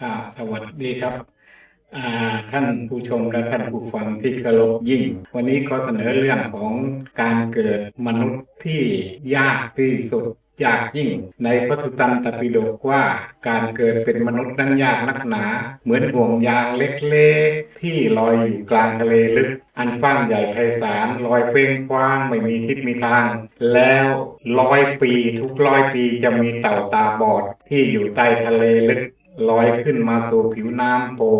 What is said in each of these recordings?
อ่าสวัสดีครับอ่าท่านผู้ชมและท่านผู้ฟังที่เคารพยิ่ง วันนี้ขอเสนอเรื่องของการเกิดมนุษย์ที่ยากที่สุดยากยิ่ง ในพระสุตตันตปิฎกว่าการเกิดเป็นมนุษย์นั้นยากนักหนา เหมือนห่วงยางเล็กๆ ที่ลอยอยู่กลางทะเลลึก อันกว้างใหญ่ไพศาลลอยเฟ้งคว้างไม่มีทิศมีทาง แล้วร้อยปีทุกร้อยปีจะมีเต่าตาบอดที่อยู่ใต้ทะเลลึก ลอยขึ้นมาสู่ผิวน้ำโผล่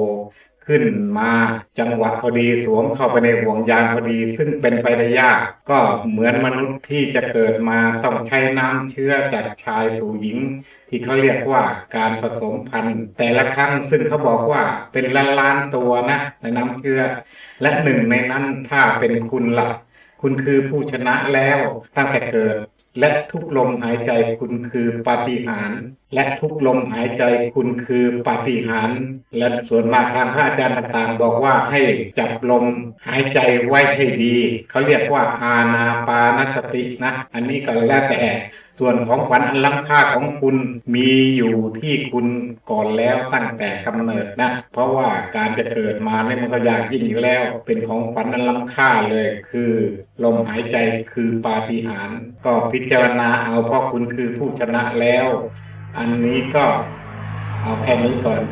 ขึ้นมาจังหวะพอดีสวมเข้าไปในห่วงยางพอดี ซึ่งเป็นไปได้ยาก ก็เหมือนมนุษย์ที่จะเกิดมาต้องใช้น้ำเชื้อจากชายสู่หญิง ที่เขาเรียกว่าการผสมพันธุ์ แต่ละครั้งซึ่งเขาบอกว่าเป็นล้านล้านตัวนะในน้ำเชื้อ และหนึ่งในนั้นถ้าเป็นคุณละ่ะ คุณคือผู้ชนะแล้วตั้งแต่เกิด และทุกลมหายใจคุณคือปาฏิหาริย์และทุกลมหายใจคุณคือปาฏิหาริย์และส่วนมากทางพระอาจารย์ต่างๆ บอกว่าให้จับลมหายใจไว้ให้ดี เขาเรียกว่าอาณาปานสตินะ อันนี้ก็แล้วแต่ ส่วนของขวัญอันล้ำค่าของคุณมีอยู่ที่คุณก่อนแล้วตั้งแต่กำเนิดนะ เพราะว่าการจะเกิดมาเนี่ยมันก็ยากยิ่งอยู่แล้ว เป็นของขวัญอันล้ำค่าเลย คือ ลมหายใจคือปาฏิหาริย์ก็พิจารณาเอาเพราะคุณคือผู้ชนะแล้ว อันนี้ก็เอาแค่นี้ก่อน